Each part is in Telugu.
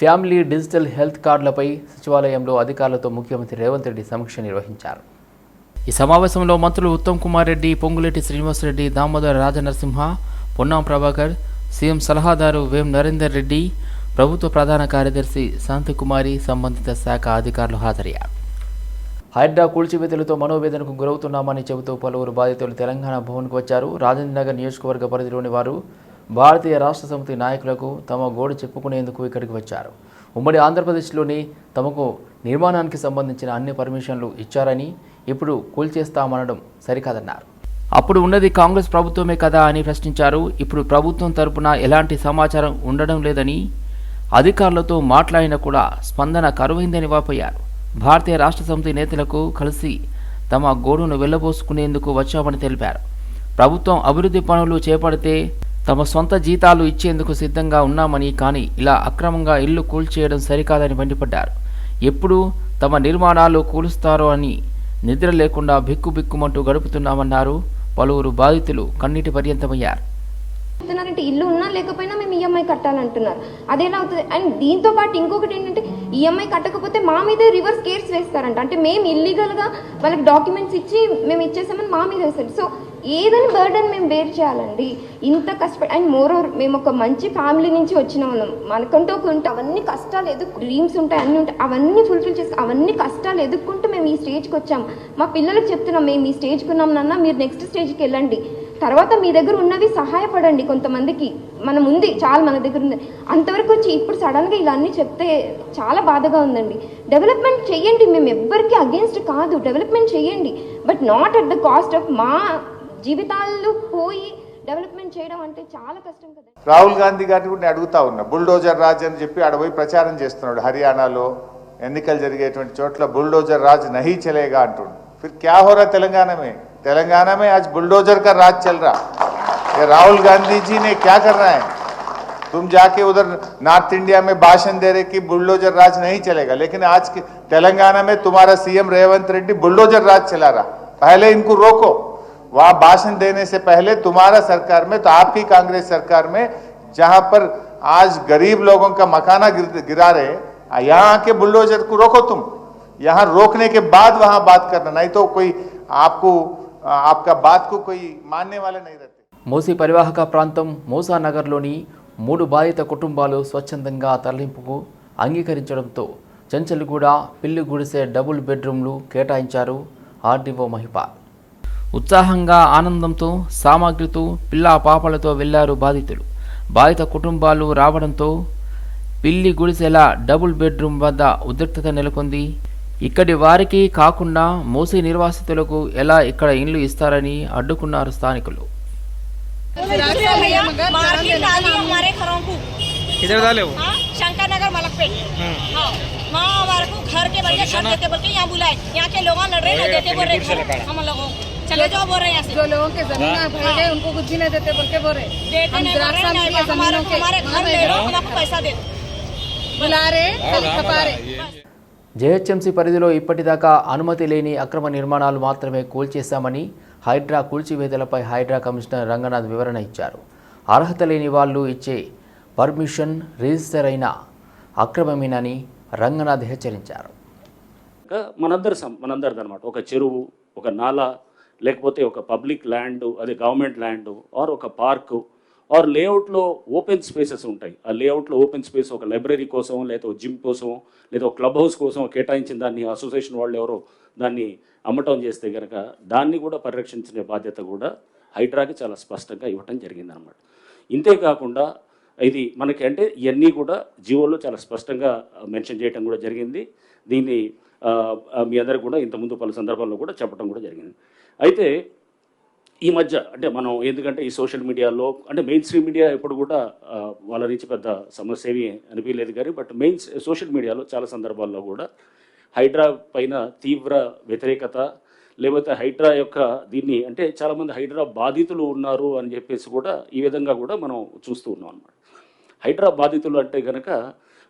ఫ్యామిలీ డిజిటల్ హెల్త్ కార్డులపై సచివాలయంలో అధికారులతో ముఖ్యమంత్రి రేవంత్ రెడ్డి సమీక్ష నిర్వహించారు. ఈ సమావేశంలో మంత్రులు ఉత్తమ్ కుమార్ రెడ్డి పొంగులేటి శ్రీనివాసరెడ్డి దామోదర రాజనరసింహ పొన్నాం ప్రభాకర్ సీఎం సలహాదారు వేం నరేందర్ రెడ్డి ప్రభుత్వ ప్రధాన కార్యదర్శి శాంతికుమారి సంబంధిత శాఖ అధికారులు హాజరయ్యారు. హైడ్రా కూల్చివేతలతో మనోవేదనకు గురవుతున్నామని చెబుతూ పలువురు బాధితులు తెలంగాణ భవన్కు వచ్చారు. రాజేంద్ర నగర్ నియోజకవర్గ పరిధిలోని వారు భారతీయ రాష్ట్ర సమితి నాయకులకు తమ గోడు చెప్పుకునేందుకు ఇక్కడికి వచ్చారు. ఉమ్మడి ఆంధ్రప్రదేశ్లోని తమకు నిర్మాణానికి సంబంధించిన అన్ని పర్మిషన్లు ఇచ్చారని ఇప్పుడు కూల్చేస్తామనడం సరికాదన్నారు. అప్పుడు ఉన్నది కాంగ్రెస్ ప్రభుత్వమే కదా అని ప్రశ్నించారు. ఇప్పుడు ప్రభుత్వం తరపున ఎలాంటి సమాచారం ఉండడం లేదని అధికారులతో మాట్లాడినా కూడా స్పందన కరువైందని వాపోయారు. భారతీయ రాష్ట్ర సమితి నేతలకు కలిసి తమ గోడును వెళ్ళబోసుకునేందుకు వచ్చామని తెలిపారు. ప్రభుత్వం అభివృద్ధి పనులు చేపడితే తమ సొంత జీతాలు ఇచ్చేందుకు సిద్ధంగా ఉన్నామని కానీ ఇలా అక్రమంగా ఇల్లు కూల్చేయడం సరికాదని మండిపడ్డారు. ఎప్పుడు తమ నిర్మాణాలు కూలుస్తారో అని నిద్ర లేకుండా బిక్కుబిక్కుమంటూ గడుపుతున్నామన్నారు పలువురు బాధితులు కన్నీటి పర్యంతమయ్యారు. చెప్తున్నారంటే ఇల్లు ఉన్నా లేకపోయినా మేము ఈఎంఐ కట్టాలంటున్నారు. అదేలా అవుతుంది? అండ్ దీంతో పాటు ఇంకొకటి ఏంటంటే ఈఎంఐ కట్టకపోతే మా మీదే రివర్స్ కేర్స్ వేస్తారంట. అంటే మేము ఇల్లీగల్గా వాళ్ళకి డాక్యుమెంట్స్ ఇచ్చి మేము ఇచ్చేసామని మా మీద వేస్తారు. సో ఏదైనా బర్డన్ మేము బేర్ చేయాలండి. ఇంత కష్టపడి అండ్ మోర్ ఓవర్ మేము ఒక మంచి ఫ్యామిలీ నుంచి వచ్చిన వాళ్ళం. మనకంటూ ఒక ఉంటే అవన్నీ కష్టాలు ఎదుర్కొ డ్రీమ్స్ ఉంటాయి అన్నీ ఉంటాయి. అవన్నీ ఫుల్ఫిల్ చేసి అవన్నీ కష్టాలు ఎదుర్కొంటూ మేము ఈ స్టేజ్కి వచ్చాం. మా పిల్లలకు చెప్తున్నాం మేము ఈ స్టేజ్కి ఉన్నాం నాన్న మీరు నెక్స్ట్ స్టేజ్కి వెళ్ళండి. తర్వాత మీ దగ్గర ఉన్నవి సహాయపడండి కొంతమందికి. మనం ఉంది చాలా మన దగ్గర ఉంది. అంతవరకు వచ్చి ఇప్పుడు సడన్గా ఇలా అన్నీ చెప్తే చాలా బాధగా ఉందండి. డెవలప్మెంట్ చేయండి మేము ఎవ్వరికీ అగేన్స్ట్ కాదు. డెవలప్మెంట్ చేయండి. But not at the cost of మా జీవితాలు పోయి డెవలప్మెంట్ చేయడం అంటే చాలా కష్టం కదా రాహుల్ గాంధీ గారిని కూడా నేను అడుగుతా ఉన్నా బుల్డోజర్ రాజ్ అని చెప్పి ఆడ పోయి ప్రచారం చేస్తున్నాడు హర్యానాలో ఎన్నికలు జరిగేటువంటి చోట్ల బుల్డోజర్ రాజ్ నహీ చలేగా అంటుండు फिर क्या हो रहा तेलंगाना में तेलंगाना में आज बुलडोजर का राज चल रहा ये राहुल गांधी जी ने क्या कर रहा है तुम जाके उधर नॉर्थ इंडिया में भाषण दे रहे कि बुलडोजर राज नहीं चलेगा लेकिन आज के तेलंगाना में तुम्हारा सीएम रेवंत रेड्डी बुलडोजर राज चला रहा पहले इनको रोको वहां भाषण देने से पहले तुम्हारा सरकार में तो आपकी कांग्रेस सरकार में जहां पर आज गरीब लोगों का मकाना गिर, गिरा रहे यहाँ आके बुलडोजर को रोको तुम यहाँ रोकने के बाद वहां बात करना नहीं तो कोई आपको आपका बात को कोई मानने वाले नहीं रहते మూసీ పరివాహక ప్రాంతం మూసా నగర్లోని మూడు బాధిత కుటుంబాలు స్వచ్ఛందంగా తరలింపుకు అంగీకరించడంతో చెంచల్గూడ పిల్లి గుడిసె డబుల్ బెడ్రూమ్లు కేటాయించారు ఆర్డీఓ మహిపాల్ ఉత్సాహంగా ఆనందంతో సామాగ్రితో పిల్లా పాపలతో వెళ్లారు బాధితులు బాధిత కుటుంబాలు రావడంతో పిల్లి గుడిసెల డబుల్ బెడ్రూమ్ వద్ద ఉద్రిక్తత నెలకొంది ఇక్కడి వారికి కాకుండా మూసీ నిర్వాసితులకు ఎలా ఇక్కడ ఇండ్లు ఇస్తారని అడ్డుకున్నారు స్థానికులు मार्केट डाली हमारे घरों को किधर डाले वो हाँ शंकर नगर मलकपेट हाँ वहाँ हमारे को घर के बच्चे घर देते बोल के यहाँ बुलाए यहाँ के लोग लड़ रहे ना देते बोल रहे घर हम लोगों चले जाओ बोल रहे हैं यहाँ से जो लोगों के जमीन भर गए उनको कुछ भी नहीं देते बोल के बोल रहे देते हम नहीं बोल द्राक्षा रहे मिल नहीं के हमारे जमीनों के हमारे घर ले लो हम आपको पैसा दे दो बुला रहे खाली खपा रहे జేహెచ్ఎంసీ పరిధిలో ఇప్పటిదాకా అనుమతి లేని అక్రమ నిర్మాణాలు మాత్రమే కూల్చేశామని హైడ్రా కూల్చివేతలపై హైడ్రా కమిషనర్ రంగనాథ్ వివరణ ఇచ్చారు అర్హత లేని వాళ్ళు ఇచ్చే పర్మిషన్ రిజిస్టర్ అయిన అక్రమమేనని రంగనాథ్ హెచ్చరించారు ఇంకా మనందరి సం మనందరిది అనమాట ఒక చెరువు ఒక నాలా లేకపోతే ఒక పబ్లిక్ ల్యాండ్ అదే గవర్నమెంట్ ల్యాండ్ ఆర్ ఒక పార్కు ఆర్ లేఅవుట్లో ఓపెన్ స్పేసెస్ ఉంటాయి. ఆ లేఅవుట్లో ఓపెన్ స్పేస్ ఒక లైబ్రరీ కోసం లేదా ఒక జిమ్ కోసం లేదా ఒక క్లబ్ హౌస్ కోసం కేటాయించిన దాన్ని అసోసియేషన్ వాళ్ళు ఎవరో దాన్ని అమ్మటం చేస్తే కనుక దాన్ని కూడా పరిరక్షించే బాధ్యత కూడా హైడ్రాకి చాలా స్పష్టంగా ఇవ్వటం జరిగిందనమాట ఇంతే కాకుండా ఇది మనకి అంటే ఇవన్నీ కూడా జీవోలో చాలా స్పష్టంగా మెన్షన్ చేయడం కూడా జరిగింది. దీన్ని మీ అందరికి కూడా ఇంతకుముందు పలు సందర్భాల్లో కూడా చెప్పడం కూడా జరిగింది. అయితే ఈ మధ్య అంటే మనం ఎందుకంటే ఈ సోషల్ మీడియాలో అంటే మెయిన్ స్ట్రీమ్ మీడియా ఎప్పుడు కూడా వాళ్ళ నుంచి పెద్ద సమస్య ఏమీ అనిపించలేదు కానీ బట్ మెయిన్ సోషల్ మీడియాలో చాలా సందర్భాల్లో కూడా హైడ్రా పైన తీవ్ర వ్యతిరేకత లేకపోతే హైడ్రా యొక్క దీన్ని అంటే చాలామంది హైడ్రా బాధితులు ఉన్నారు అని చెప్పేసి కూడా ఈ విధంగా కూడా మనం చూస్తూ ఉన్నాం అనమాట హైడ్రా బాధితులు అంటే కనుక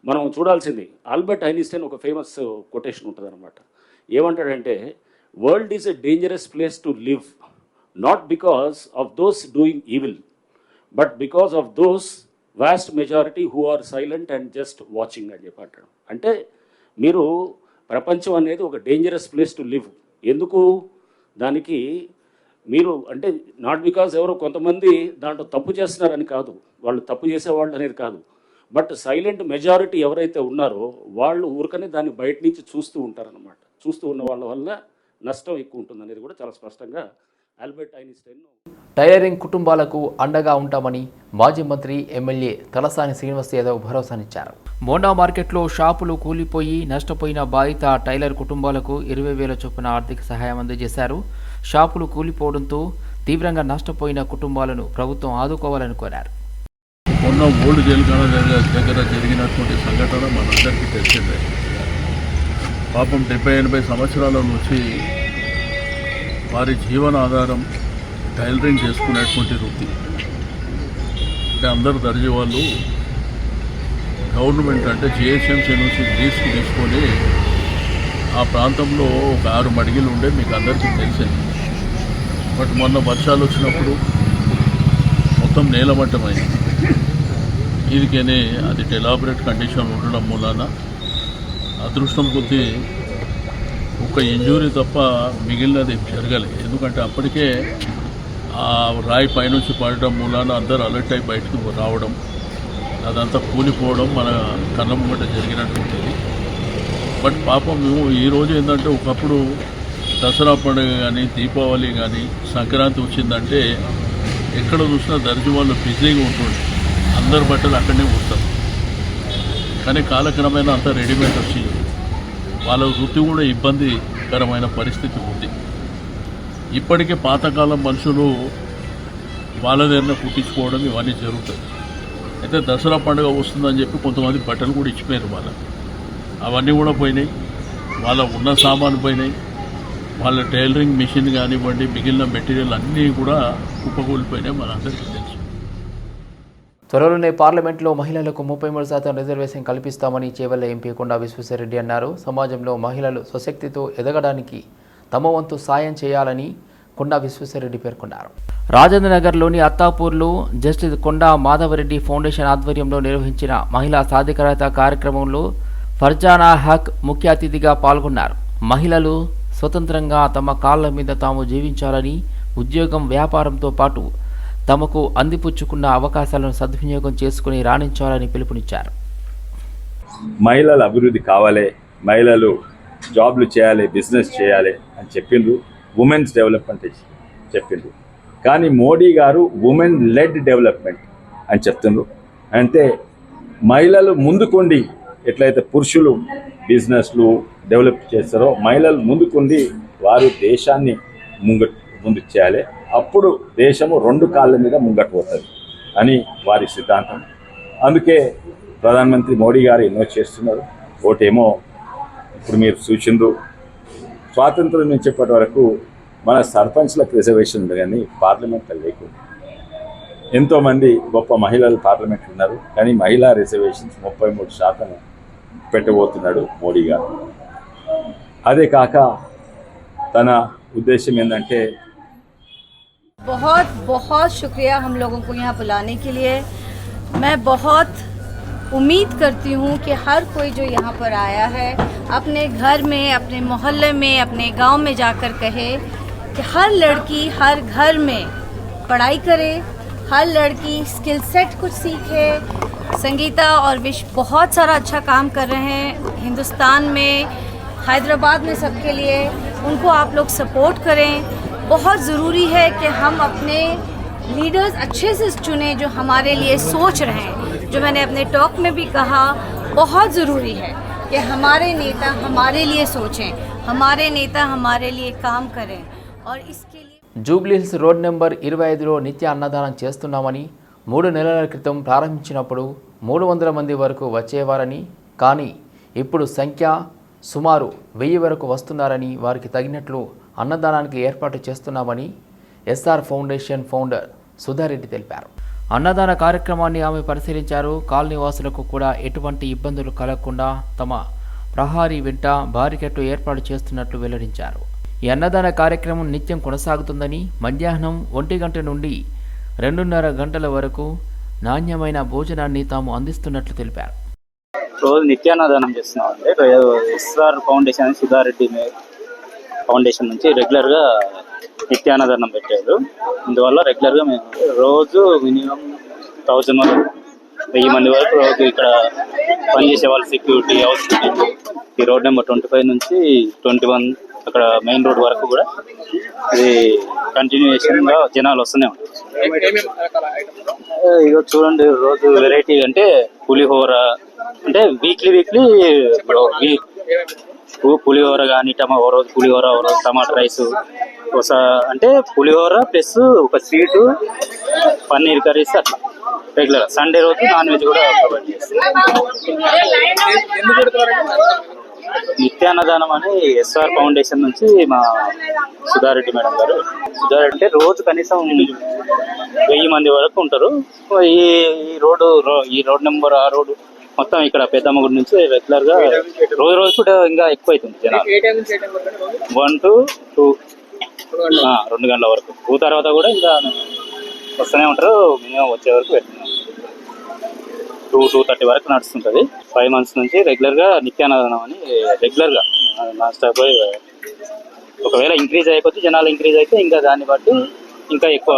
మనం చూడాల్సింది ఆల్బర్ట్ ఐన్స్టైన్ ఒక ఫేమస్ కొటేషన్ ఉంటుంది అనమాట ఏమంటాడంటే world is a dangerous place to live not because of those doing evil but because of those vast majority who are silent and just watching అని చెప్పి అంటాడు అంటే మీరు ప్రపంచం అనేది ఒక డేంజరస్ ప్లేస్ టు లివ్ ఎందుకు? దానికి మీరు అంటే నాట్ బికాస్ ఎవరో కొంతమంది దాంట్లో తప్పు చేస్తున్నారని కాదు. వాళ్ళు తప్పు చేసేవాళ్ళు అనేది కాదు. బట్ సైలెంట్ మెజారిటీ ఎవరైతే ఉన్నారో వాళ్ళు ఊరికనే దాన్ని బయట నుంచి చూస్తూ ఉంటారనమాట చూస్తూ ఉన్న వాళ్ళ వల్ల నష్టం ఎక్కువ ఉంటుంది అనేది కూడా చాలా స్పష్టంగా ఆల్బర్ట్ ఐన్స్టైన్ టైలరింగ్ కుటుంబాలకు అండగా ఉంటామని మాజీ మంత్రి ఎమ్మెల్యే తలసాని శ్రీనివాస్ యాదవ్ భరోసానిచ్చారు. మోండా మార్కెట్లో షాపులు కూలిపోయి నష్టపోయిన బాధిత టైలర్ కుటుంబాలకు ఇరవై వేల చొప్పున ఆర్థిక సహాయం అందజేశారు. షాపులు కూలిపోవడంతో తీవ్రంగా నష్టపోయిన కుటుంబాలను ప్రభుత్వం ఆదుకోవాలని కోరారు. మొన్న ఓల్డ్ దగ్గర దగ్గర జరిగినటువంటి సంఘటన మనందరికీ తెలిసిందే. పాపం డెబ్బై ఎనభై సంవత్సరాల నుంచి వారి జీవనాధారం టైలరింగ్ చేసుకునేటువంటి వృత్తి. అంటే అందరు దర్జీ వాళ్ళు గవర్నమెంట్ అంటే జిహెచ్ఎంసీ నుంచి లీజుకు తీసుకొని ఆ ప్రాంతంలో ఒక ఆరు మడిగిలు ఉండే మీకు అందరికీ తెలిసింది బట్ మొన్న వర్షాలు వచ్చినప్పుడు మొత్తం నేలమట్టమైంది. దీనికనే అది ఎలాబరేట్ కండిషన్ ఉండడం మూలాన అదృష్టం కొద్దీ ఒక ఇంజూరీ తప్ప మిగిలినది జరగలేదు ఎందుకంటే అప్పటికే ఆ రాయి పైనుంచి పడటం మూలాన అందరూ అలర్ట్ అయి బయటకు రావడం అదంతా కూలిపోవడం మన కళ్ళ ముంగట జరిగినటువంటిది. బట్ పాపం ఈరోజు ఏంటంటే ఒకప్పుడు దసరా పండుగ కానీ దీపావళి కానీ సంక్రాంతి వచ్చిందంటే ఎక్కడ చూసినా దర్జీ వాళ్ళు బిజీగా ఉంటుంది అందరు బట్టలు అక్కడనే కుడతారు కానీ కాలక్రమేణా అంతా రెడీమేడ్ వచ్చింది వాళ్ళ వృత్తి కూడా ఇబ్బందికరమైన పరిస్థితి ఉంది. ఇప్పటికే పాతకాలం మనుషులు వాళ్ళ దగ్గర కుట్టించుకోవడం ఇవన్నీ జరుగుతాయి. అయితే దసరా పండుగ వస్తుందని చెప్పి కొంతమంది బట్టలు కూడా ఇచ్చిపోయారు వాళ్ళకి. అవన్నీ కూడా పోయినాయి. వాళ్ళ ఉన్న సామాను పోయినాయి. వాళ్ళ టైలరింగ్ మిషన్ కానివ్వండి మిగిలిన మెటీరియల్ అన్నీ కూడా కుప్పకూలిపోయినాయి మనందరికీ త్వరలోనే పార్లమెంట్లో మహిళలకు ముప్పై మూడు శాతం రిజర్వేషన్ కల్పిస్తామని చేవల్ల ఎంపీ కొండా విశ్వేశ్వరరెడ్డి అన్నారు. సమాజంలో మహిళలు స్వశక్తితో ఎదగడానికి తమ వంతు సాయం చేయాలని కొండా విశ్వేశ్వరరెడ్డి పేర్కొన్నారు. రాజేంద్ర నగర్లోని అత్తాపూర్లో జస్టిస్ కొండా మాధవరెడ్డి ఫౌండేషన్ ఆధ్వర్యంలో నిర్వహించిన మహిళా సాధికారత కార్యక్రమంలో ఫర్జానా హక్ ముఖ్య అతిథిగా పాల్గొన్నారు. మహిళలు స్వతంత్రంగా తమ కాళ్ళ మీద తాము జీవించాలని ఉద్యోగం వ్యాపారంతో పాటు తమకు అందిపుచ్చుకున్న అవకాశాలను సద్వినియోగం చేసుకుని రాణించాలని పిలుపునిచ్చారు. మహిళల అభివృద్ధి కావాలి మహిళలు జాబ్లు చేయాలి బిజినెస్ చేయాలి అని చెప్పిండ్రు. ఉమెన్స్ డెవలప్మెంట్ చెప్పిండ్రు. కానీ మోడీ గారు ఉమెన్ లెడ్ డెవలప్మెంట్ అని చెప్తుండ్రు. అంటే మహిళలు ముందుకొండి ఎట్లయితే పురుషులు బిజినెస్లు డెవలప్ చేస్తారో మహిళలు ముందుకుండి వారు దేశాన్ని ముంగ ముందుకు చేయాలి. అప్పుడు దేశము రెండు కాళ్ళ మీద ముంగట్టుపోతుంది అని వారి సిద్ధాంతం. అందుకే ప్రధానమంత్రి మోడీ గారు ఎన్నో చేస్తున్నారు. ఒకటేమో ఇప్పుడు మీరు సూచిండ్రు. స్వాతంత్రం నుంచి చెప్పటి వరకు మన సర్పంచ్లకు రిజర్వేషన్ ఉంది కానీ పార్లమెంట్లో లేకుండా. ఎంతోమంది గొప్ప మహిళలు పార్లమెంట్ ఉన్నారు కానీ మహిళా రిజర్వేషన్స్ ముప్పై మూడు శాతం పెట్టబోతున్నాడు మోడీ గారు. అదే కాక తన ఉద్దేశం ఏంటంటే बहुत बहुत शुक्रिया हम लोगों को यहाँ बुलाने के लिए। मैं बहुत उम्मीद करती हूँ कि हर कोई जो यहाँ पर आया है, अपने घर में, अपने मोहल्ले में, अपने गाँव में जाकर कहे कि हर लड़की हर घर में पढ़ाई करे, हर लड़की स्किल सेट कुछ सीखे। संगीता और विश्व बहुत सारा अच्छा काम कर रहे हैं हिंदुस्तान में, हैदराबाद में सबके लिए। उनको आप लोग सपोर्ट करें। बहुत ज़रूरी है कि हम अपने लीडर्स अच्छे से चुने जो हमारे लिए सोच रहे हैं जो मैंने अपने टॉक में भी कहा बहुत ज़रूरी है कि हमारे नेता हमारे लिए सोचें हमारे नेता हमारे लिए काम करें और इसके लिए జూబ్లీహిల్స్ రోడ్ నెంబర్ ఇరవై ఐదులో నిత్య అన్నదానం చేస్తున్నామని మూడు నెలల క్రితం ప్రారంభించినప్పుడు మూడు వందల మంది వరకు వచ్చేవారని కానీ ఇప్పుడు సంఖ్య సుమారు వెయ్యి వరకు వస్తున్నారని వారికి తగినట్లు అన్నదానానికి ఏర్పాటు చేస్తున్నామని ఎస్ఆర్ ఫౌండేషన్ ఫౌండర్ సుధారెడ్డి తెలిపారు. అన్నదాన కార్యక్రమాన్ని ఆమె పరిశీలించారు. కాలనీవాసులకు కూడా ఎటువంటి ఇబ్బందులు కలగకుండా తమ ప్రహారీ వెంట బారికెట్లు ఏర్పాటు చేస్తున్నట్లు వెల్లడించారు. ఈ అన్నదాన కార్యక్రమం నిత్యం కొనసాగుతుందని మధ్యాహ్నం ఒంటి గంట నుండి రెండున్నర గంటల వరకు నాణ్యమైన భోజనాన్ని తాము అందిస్తున్నట్లు తెలిపారు. రోజు నిత్యాన్నదానం చేస్తున్నాం అంటే ఎస్ఆర్ ఫౌండేషన్ సుధారెడ్డి ఫౌండేషన్ నుంచి రెగ్యులర్గా నిత్యాన్నదానం పెట్టారు. ఇందువల్ల రెగ్యులర్గా మేము రోజు మినిమం థౌజండ్ వరకు వెయ్యి మంది వరకు రోజు ఇక్కడ పనిచేసే వాళ్ళు సెక్యూరిటీ హౌస్ ఈ రోడ్ నెంబర్ ట్వంటీ ఫైవ్ నుంచి ట్వంటీ వన్ అక్కడ మెయిన్ రోడ్ వరకు కూడా ఇది కంటిన్యూషన్గా జనాలు వస్తూనే ఉంటారు. ఇక చూడండి రోజు వెరైటీ అంటే పులిహోర అంటే వీక్లీ వీక్లీ పులిహోర కానీ టమా ఓ రోజు పులిహోర ఓ రోజు టమాటా రైస్ ఒక అంటే పులిహోర ప్లస్ ఒక స్వీటు పన్నీర్ కర్రీస్ అట్లా. రెగ్యులర్ సండే రోజు నాన్ వెజ్ కూడా ప్రొవైడ్ చేస్తాం. నిత్యాన్నదానం అని ఎస్ఆర్ ఫౌండేషన్ నుంచి మా సుధారెడ్డి మేడం గారు. సుధారెడ్డి అంటే రోజు కనీసం వెయ్యి మంది వరకు ఉంటారు. ఈ ఈ రోడ్డు ఈ రోడ్ నెంబర్ ఆ రోడ్డు మొత్తం ఇక్కడ పెద్దమ్మ గుడి నుంచి రెగ్యులర్గా రోజు రోజు కూడా ఇంకా ఎక్కువ అవుతుంది జనాలు వన్ టు టూ రెండు గంటల వరకు. టూ తర్వాత కూడా ఇంకా వస్తూనే ఉంటారు. మినిమం వచ్చే వరకు పెడుతున్నాం. టూ టూ థర్టీ వరకు నడుస్తుంటది. ఫైవ్ మంత్స్ నుంచి రెగ్యులర్గా నిత్యాన్నదానం అని రెగ్యులర్గా నాన్ స్టాప్ ఒకవేళ ఇంక్రీజ్ అయిపోతే జనాలు ఇంక్రీజ్ అయితే ఇంకా దాన్ని బట్టి ఇంకా ఎక్కువ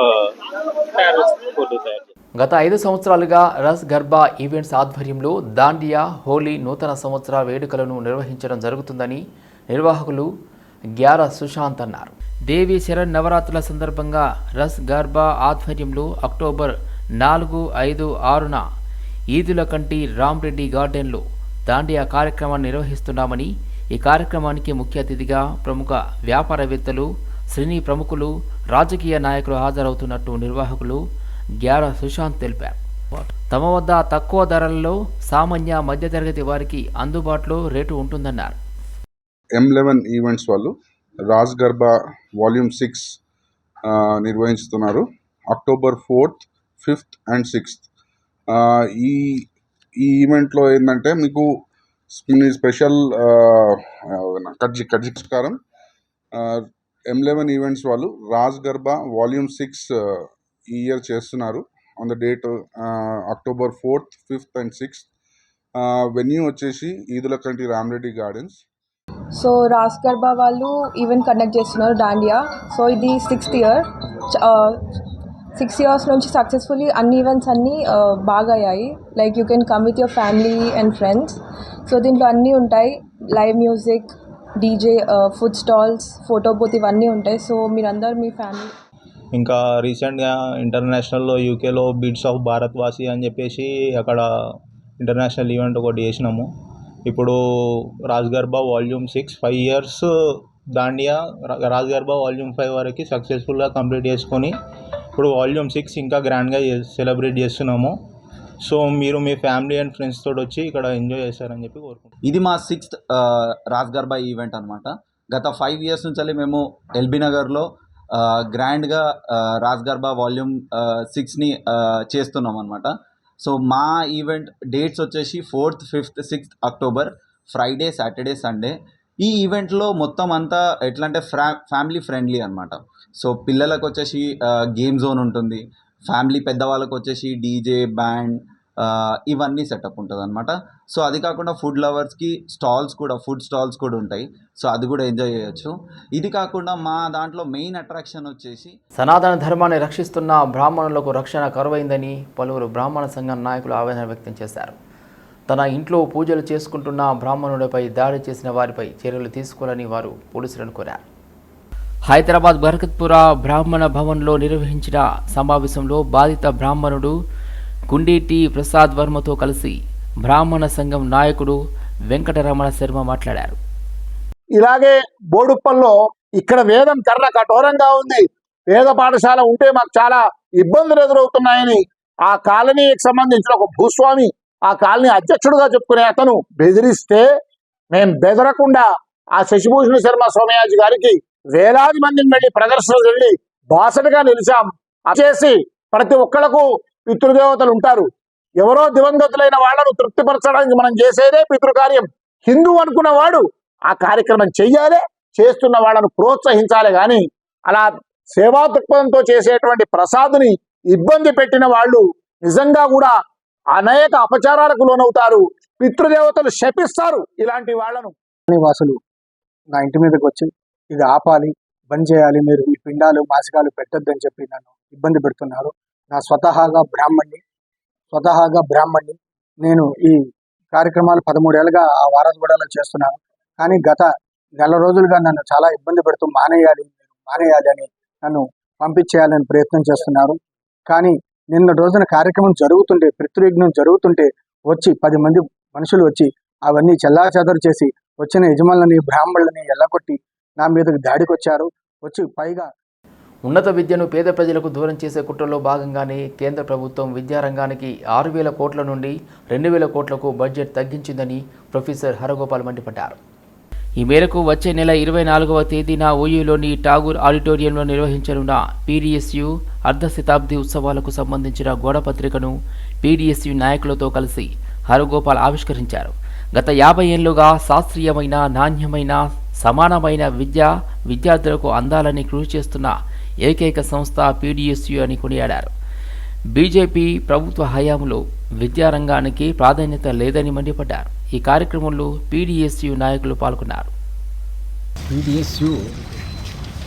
ఫుడ్ తయారు. గత ఐదు సంవత్సరాలుగా రస్ గర్బా ఈవెంట్స్ ఆధ్వర్యంలో దాండియా హోలీ నూతన సంవత్సర వేడుకలను నిర్వహించడం జరుగుతుందని నిర్వాహకులు గ్యార సుశాంత్ అన్నారు. దేవి శరణ్ నవరాత్రుల సందర్భంగా రస్ గర్బా ఆధ్వర్యంలో అక్టోబర్ నాలుగు ఐదు ఆరున ఈదుల కంటి రామ్రెడ్డి గార్డెన్లో దాండియా కార్యక్రమాన్ని నిర్వహిస్తున్నామని ఈ కార్యక్రమానికి ముఖ్య అతిథిగా ప్రముఖ వ్యాపారవేత్తలు శ్రేణి ప్రముఖులు రాజకీయ నాయకులు హాజరవుతున్నట్టు నిర్వాహకులు గ్యారా సుశాంత్ తెలిపారు. తమ వద్ద తక్కువ ధరలలో సామాన్య మధ్యతరగతి వారికి అందుబాటులో రేటు ఉంటుందన్నారు. ఎం లెవెన్ ఈవెంట్స్ వాళ్ళు రాజ్ గర్బా వాల్యూమ్ సిక్స్ నిర్వహిస్తున్నారు. October fourth fifth and sixth ఈ ఈ ఈవెంట్లో ఏంటంటే మీకు మీ స్పెషల్ కడ్జి కడ్జికారం ఎం లెవెన్ ఈవెంట్స్ వాళ్ళు రాజ్ గర్బా వాల్యూమ్ సిక్స్ ఈ ఇయర్ చేస్తున్నారు. On the date October fourth fifth and sixth venue వచ్చేసి ఈదులకంటి రామరెడ్డి గార్డెన్స్. సో రాస్ గర్బా వాళ్ళు ఈవెంట్ కండక్ట్ చేస్తున్నారు డాండియా సో ఇది సిక్స్త్ ఇయర్ సిక్స్ ఇయర్స్ నుంచి సక్సెస్ఫుల్లీ అన్ని ఈవెంట్స్ అన్నీ బాగా అయ్యాయి like you can come with your family and friends so దీంట్లో అన్నీ ఉంటాయి. Live music DJ food stalls photo booth ఇవన్నీ ఉంటాయి. సో మీరందరూ మీ ఫ్యామిలీ ఇంకా రీసెంట్గా ఇంటర్నేషనల్లో యూకేలో బీట్స్ ఆఫ్ భారత్ వాసి అని చెప్పేసి అక్కడ ఇంటర్నేషనల్ ఈవెంట్ ఒకటి చేసినాము. ఇప్పుడు Raj Garba volume six five years Dandiya రా- రాజ్ గర్బా వాల్యూమ్ ఫైవ్ వరకు సక్సెస్ఫుల్గా కంప్లీట్ చేసుకొని ఇప్పుడు వాల్యూమ్ సిక్స్ ఇంకా గ్రాండ్గా సెలబ్రేట్ చేస్తున్నాము. సో మీరు మీ ఫ్యామిలీ అండ్ ఫ్రెండ్స్ తోటి వచ్చి ఇక్కడ ఎంజాయ్ చేస్తారని చెప్పి కోరుకుంటున్నాను ఇది మా సిక్స్త్ రాజ్ గర్బా ఈవెంట్ అనమాట గత ఫైవ్ ఇయర్స్ నుంచి మేము ఎల్బీ నగర్లో గ్రాండ్గా రాజ్ గర్బా వాల్యూమ్ సిక్స్ని చేస్తున్నాం అనమాట సో మా ఈవెంట్ డేట్స్ వచ్చేసి fourth fifth sixth October Friday Saturday Sunday ఈ ఈవెంట్లో మొత్తం అంతా ఎట్లా అంటే ఫ్రా ఫ్యామిలీ ఫ్రెండ్లీ అనమాట సో పిల్లలకు వచ్చేసి గేమ్ జోన్ ఉంటుంది. ఫ్యామిలీ పెద్దవాళ్ళకు వచ్చేసి డీజే బ్యాండ్ ఇవన్నీ సెటప్ ఉంటుంది అనమాట సో అది కాకుండా ఫుడ్ లవర్స్కి స్టాల్స్ కూడా ఫుడ్ స్టాల్స్ కూడా ఉంటాయి. సో అది కూడా ఎంజాయ్ చేయొచ్చు. ఇది కాకుండా మా దాంట్లో మెయిన్ అట్రాక్షన్ వచ్చేసి సనాతన ధర్మాన్ని రక్షిస్తున్న బ్రాహ్మణులకు రక్షణ కరువైందని పలువురు బ్రాహ్మణ సంఘం నాయకులు ఆవేదన వ్యక్తం చేశారు. తన ఇంట్లో పూజలు చేసుకుంటున్న బ్రాహ్మణుడిపై దాడి చేసిన వారిపై చర్యలు తీసుకోవాలని వారు పోలీసులను కోరారు. హైదరాబాద్ బరకత్పుర బ్రాహ్మణ భవన్లో నిర్వహించిన సమావేశంలో బాధిత బ్రాహ్మణుడు గుండీ టి ప్రసాద్ వర్మతో కలిసి బ్రాహ్మణ సంఘం నాయకుడు వెంకటరమణ శర్మ మాట్లాడారు. ఇలాగే బోడుప్పల్లో ఇక్కడ వేదం తెర్ర కఠోరంగా ఉంది. వేద పాఠశాల ఉంటే మాకు చాలా ఇబ్బందులు ఎదురవుతున్నాయని ఆ కాలనీకి సంబంధించిన ఒక భూస్వామి ఆ కాలనీ అధ్యక్షుడుగా చెప్పుకునే అతను బెదిరిస్తే మేము బెదరకుండా ఆ శశిభూషణ శర్మ సోమయాజీ గారికి వేలాది మందిని వెళ్ళి ప్రదర్శనలు వెళ్ళి బాసటగా నిలిచాం. అది చేసి ప్రతి ఒక్కళ్ళకు పితృదేవతలు ఉంటారు. ఎవరో దివంగతులైన వాళ్ళను తృప్తిపరచడానికి మనం చేసేదే పితృకార్యం. హిందూ అనుకున్న వాడు ఆ కార్యక్రమం చెయ్యాలి చేస్తున్న వాళ్ళను ప్రోత్సహించాలి కానీ అలా సేవా దృక్పథంతో చేసేటువంటి ప్రసాద్ని ఇబ్బంది పెట్టిన వాళ్ళు నిజంగా కూడా అనేక అపచారాలకు లోనవుతారు. పితృదేవతలు శపిస్తారు ఇలాంటి వాళ్ళను. వాసులు నా ఇంటి మీదకి వచ్చి ఇది ఆపాలి బంద్ చేయాలి మీరు ఈ పిండాలు మాసికాలు పెట్టొద్దని చెప్పి నన్ను ఇబ్బంది పెడుతున్నారు. నా స్వతహాగా బ్రాహ్మణ్ణి స్వతహాగా బ్రాహ్మణ్ణి. నేను ఈ కార్యక్రమాలు పదమూడేళ్ళుగా ఆ వారధగూడలో చేస్తున్నాను. కానీ గత నెల రోజులుగా నన్ను చాలా ఇబ్బంది పెడుతూ మానేయాలి మానేయాలి అని నన్ను పంపించేయాలని ప్రయత్నం చేస్తున్నారు. కానీ నిన్న రోజున కార్యక్రమం జరుగుతుంటే పితృయజ్ఞం జరుగుతుంటే వచ్చి పది మంది మనుషులు వచ్చి అవన్నీ చెల్లాచెదరు చేసి వచ్చిన యజమానులని బ్రాహ్మణులని ఎల్లగొట్టి నా మీదకి దాడికి వచ్చారు వచ్చి పైగా ఉన్నత విద్యను పేద ప్రజలకు దూరం చేసే కుట్రలో భాగంగానే కేంద్ర ప్రభుత్వం విద్యారంగానికి ఆరు వేల కోట్ల నుండి రెండు వేల కోట్లకు బడ్జెట్ తగ్గించిందని ప్రొఫెసర్ హరగోపాల్ మండిపడ్డారు. ఈ మేరకు వచ్చే నెల ఇరవై నాలుగవ తేదీన ఓయూలోని ఠాగూర్ ఆడిటోరియంలో నిర్వహించనున్న పీడిఎస్యు అర్ధ శతాబ్ది ఉత్సవాలకు సంబంధించిన గోడపత్రికను పీడిఎస్యు నాయకులతో కలిసి హరగోపాల్ ఆవిష్కరించారు. గత యాభై ఏళ్ళుగా శాస్త్రీయమైన నాణ్యమైన సమానమైన విద్య విద్యార్థులకు అందాలని కృషి చేస్తున్న ఏకైక సంస్థ పీడిఎస్యు అని కొనియాడారు. బీజేపీ ప్రభుత్వ హయాంలో విద్యారంగానికి ప్రాధాన్యత లేదని మండిపడ్డారు. ఈ కార్యక్రమంలో పీడిఎస్యు నాయకులు పాల్గొన్నారు. పీడిఎస్యు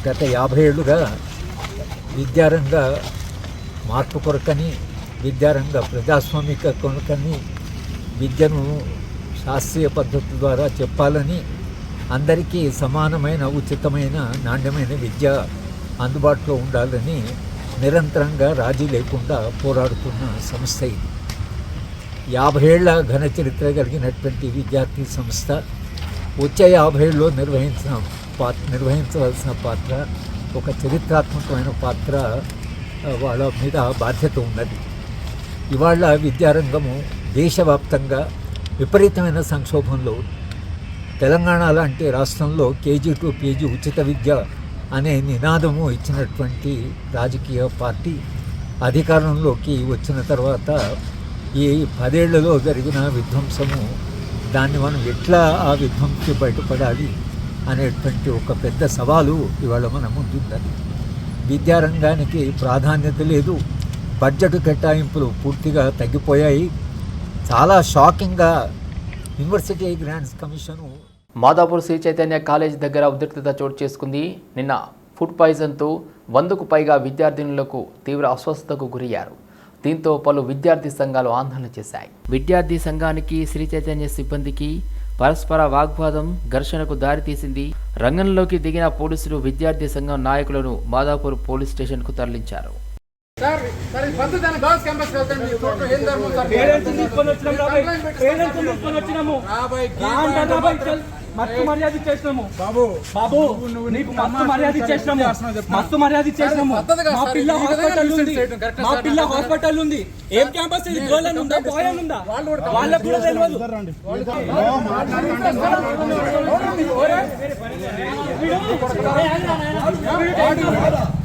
గత యాభై ఏళ్ళుగా విద్యారంగ మార్పు కొరకని విద్యారంగ ప్రజాస్వామిక కొరకని విద్యను శాస్త్రీయ పద్ధతి ద్వారా చెప్పాలని అందరికీ సమానమైన ఉచితమైన నాణ్యమైన విద్య అందుబాటులో ఉండాలని నిరంతరంగా రాజీ లేకుండా పోరాడుతున్న సంస్థ ఇది. యాభైళ్ళ ఘన చరిత్ర కలిగినటువంటి విద్యార్థి సంస్థ వచ్చే యాభైళ్ళలో నిర్వహించిన పాత్ర నిర్వహించవలసిన పాత్ర ఒక చరిత్రాత్మకమైన పాత్ర వాళ్ళ మీద బాధ్యత ఉన్నది. ఇవాళ విద్యారంగము దేశవ్యాప్తంగా విపరీతమైన సంక్షోభంలో తెలంగాణ లాంటి రాష్ట్రంలో కేజీ టు పీజీ ఉచిత విద్య అనే నినాదము ఇచ్చినటువంటి రాజకీయ పార్టీ అధికారంలోకి వచ్చిన తర్వాత ఈ పదేళ్ళలో జరిగిన విధ్వంసము దాన్ని మనం ఎట్లా ఆ విధ్వంసి బయటపడాలి అనేటువంటి ఒక పెద్ద సవాలు ఇవాళ మన ముందుందని విద్యారంగానికి ప్రాధాన్యత లేదు బడ్జెట్ కేటాయింపులు పూర్తిగా తగ్గిపోయాయి. చాలా షాకింగ్గా university grants commission Madhapur Sri Chaitanya college దగ్గర ఉద్రిక్తత చోటు చేసుకుంది. నిన్న ఫుడ్ పాయిజన్తో వందకు పైగా విద్యార్థినులకు తీవ్ర అస్వస్థతకు గురయ్యారు. దీంతో పలు విద్యార్థి సంఘాలు ఆందోళన చేశాయి. విద్యార్థి సంఘానికి శ్రీ చైతన్య సిబ్బందికి పరస్పర వాగ్వాదం ఘర్షణకు దారితీసింది రంగంలోకి దిగిన పోలీసులు విద్యార్థి సంఘం నాయకులను మాదాపూర్ పోలీస్ స్టేషన్కు తరలించారు. మస్తు మర్యాద చేసినాము బాబు బాబు నీకు మస్తు మర్యాద చేసినాము మస్తు మర్యాద చేసినాము మా పిల్ల హాస్పిటల్ ఉంది మా పిల్ల హాస్పిటల్ ఉంది ఏం క్యాంపస్ ఇది గర్ల్ అని ఉందా బాయ్ అని ఉందా వాళ్ళకు కూడా తెలియదు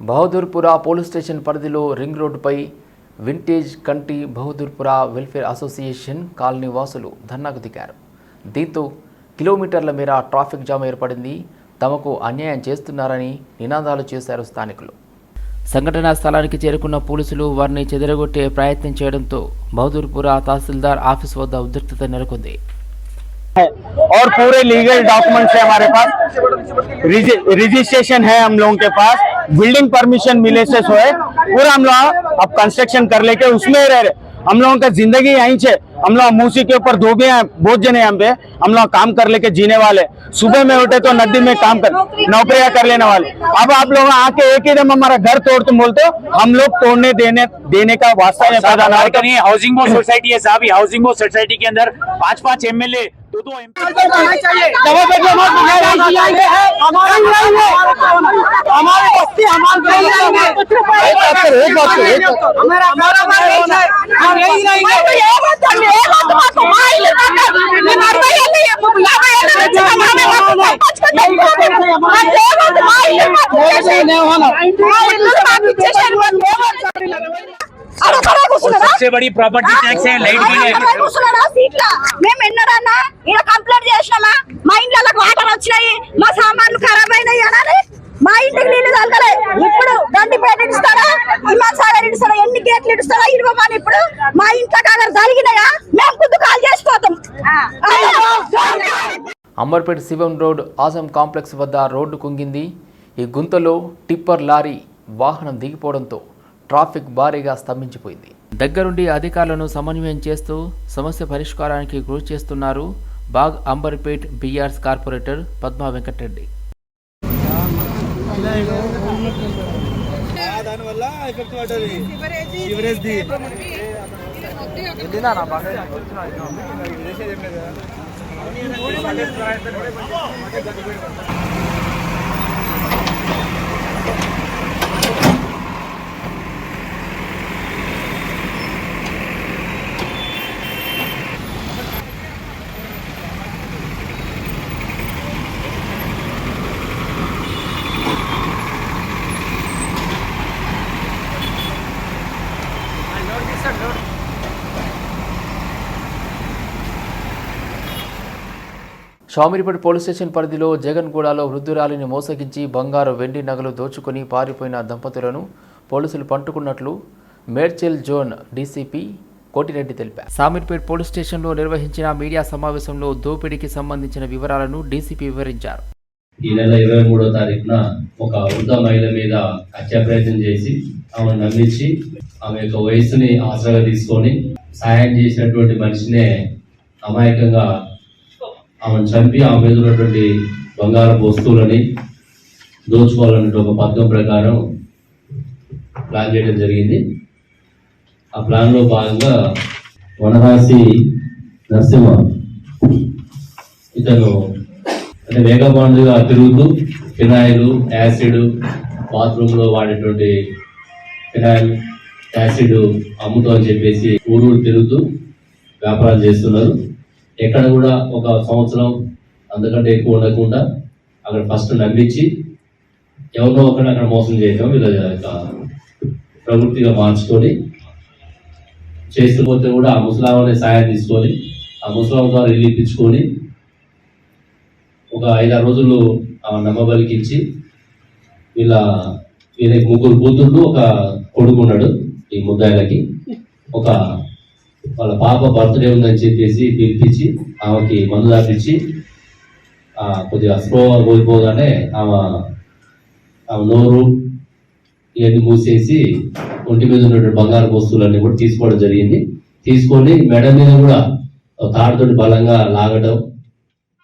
బహదూర్పురా పోలీస్ స్టేషన్ పరిధిలో రింగ్ రోడ్డుపై వింటేజ్ కంటి బహదూర్పురా వెల్ఫేర్ అసోసియేషన్ కాలనీ వాసులు ధర్నాకు దిగారు. దీంతో కిలోమీటర్ల మేర ట్రాఫిక్ జామ్ ఏర్పడింది. తమకు అన్యాయం చేస్తున్నారని నినాదాలు చేశారు స్థానికులు. సంఘటనా స్థలానికి చేరుకున్న పోలీసులు వారిని చెదరగొట్టే ప్రయత్నం చేయడంతో బహదూర్పురా తహసీల్దార్ ఆఫీస్ వద్ద ఉద్రిక్తత నెలకొంది. और पूरे लीगल डॉक्यूमेंट्स है हमारे पास। रजिस्ट्रेशन है हम लोगों के पास। बिल्डिंग परमिशन मिले से सो है पूरा हम लोग अब कंस्ट्रक्शन कर लेके उसमें रह रहे। हम लोगों का ज़िंदगी यहीं से। हम लोग मूसी के ऊपर धोबे हैं, बहुत जने यहाँ पे। हम लोग काम कर लेके जीने वाले। सुबह में उठे तो नदी में काम कर नौकरियाँ कर लेने वाले। अब आप लोग आके एक ही दम हमारा घर तोड़ तुम बोलते हो, हम लोग तोड़ने देने देने का वास्ता है हाउसिंग बोर्ड सोसाइटी है साहब। हाउसिंग बोर्ड सोसाइटी के अंदर पाँच पाँच एमएलए दो दो हमारे बस्ती हमारे వచ్చేబడి ప్రాపర్టీ ట్యాక్స్ లైట్ మేము ఎన్నడన్నా ఇక్కడ కంప్లైంట్ చేశామా మా ఇంట్లోకి వాటర్ వచ్చాయి మా సామాన్లు ఖరాబ్ అయినాయి అనాలి. మా ఇంటికి నీళ్ళు తగ్గలే ఇప్పుడు దండిపేట ఇస్తారా హిమాన్ సాగర్ ఇస్తారా ఎన్ని గేట్లు ఇస్తారా ఇవ్వమని ఇప్పుడు మా ఇంట్లో కాగర జరిగినాయా? మేము కుద్దు కాల్ చేసిపోతాం. అమర్పేట శివం రోడ్ ఆసం కాంప్లెక్స్ వద్ద రోడ్డు కుంగింది. ఈ గుంతలో టిప్పర్ లారీ వాహనం దిగిపోవడంతో ట్రాఫిక్ భారీగా స్తంభించిపోయింది. దగ్గరుండి అధికారులను సమన్వయం చేస్తూ సమస్య పరిష్కారానికి కృషి చేస్తున్నారు బాగ్ అంబర్పేట్ బీఆర్స్ కార్పొరేటర్ పద్మా వెంకటరెడ్డి. దానివల్ల ఎఫెక్ట్ పడ్డది. షామిరిపేట పోలీస్ స్టేషన్ పరిధిలో జగన్గూడలో వృద్ధురాలిని మోసగించి బంగారు వెండి నగలు దోచుకొని పారిపోయిన దంపతులను పోలీసులు పట్టుకున్నట్లు మేడ్చెల్ జోన్ డీసీపీ కోటిరెడ్డి తెలిపారు. సామీర్పేట్ పోలీస్ స్టేషన్లో నిర్వహించిన మీడియా సమావేశంలో దోపిడీకి సంబంధించిన వివరాలను డీసీపీ వివరించారు. ఈ నెల ఇరవై మూడో తారీఖున ఒక వృద్ధ మహిళ మీద హత్యా ప్రయత్నం చేసి ఆమెను నమ్మించి ఆమె యొక్క వయసుని ఆసరాగా తీసుకొని సాయం చేసినటువంటి మనిషినే అమాయకంగా ఆమెను చంపి ఆమె మీద ఉన్నటువంటి బంగారపు వస్తువులని దోచుకోవాలనే ఒక పథకం ప్రకారం ప్లాన్ చేయడం జరిగింది. ఆ ప్లాన్లో భాగంగా వనరాశి నరసింహ ఇతను అంటే వేగబాండుగా తిరుగుతూ ఫినాయిల్ యాసిడ్ బాత్రూంలో వాడేటువంటి ఫినాయిల్ యాసిడ్ అమ్ముతూ అని చెప్పేసి ఊరూరు తిరుగుతూ వ్యాపారాలు చేస్తున్నారు. ఎక్కడ కూడా ఒక సంవత్సరం అంతకంటే ఎక్కువ ఉండకుండా అక్కడ ఫస్ట్ నమ్మించి ఎవరినో ఒకరిని అక్కడ మోసం చేయటం వీళ్ళ యొక్క ప్రవృత్తిగా మార్చుకొని చేస్తుపోతే కూడా ఆ ముసలామని సాయం తీసుకొని ఆ ముసలాం ద్వారా ఇల్లు ఇప్పించుకొని ఒక ఐదారు రోజులు ఆ నమ్మబలికించి వీళ్ళ వీళ్ళకి ముగ్గురు కూతుళ్ళు ఒక కొడుకు ఉన్నాడు ఈ ముద్దాయిలకి. ఒక వాళ్ళ పాప బర్త్డే ఉందని చెప్పేసి పిలిపించి ఆమెకి మందు దాపించి కొద్దిగా స్ప్రోగా కోల్పోగానే ఆమె ఆమె నోరు ఇవన్నీ మూసేసి ఒంటి మీద ఉన్నటువంటి బంగారు వస్తువులన్నీ కూడా తీసుకోవడం జరిగింది. తీసుకొని మెడ మీద కూడా తాడుతోటి బలంగా లాగడం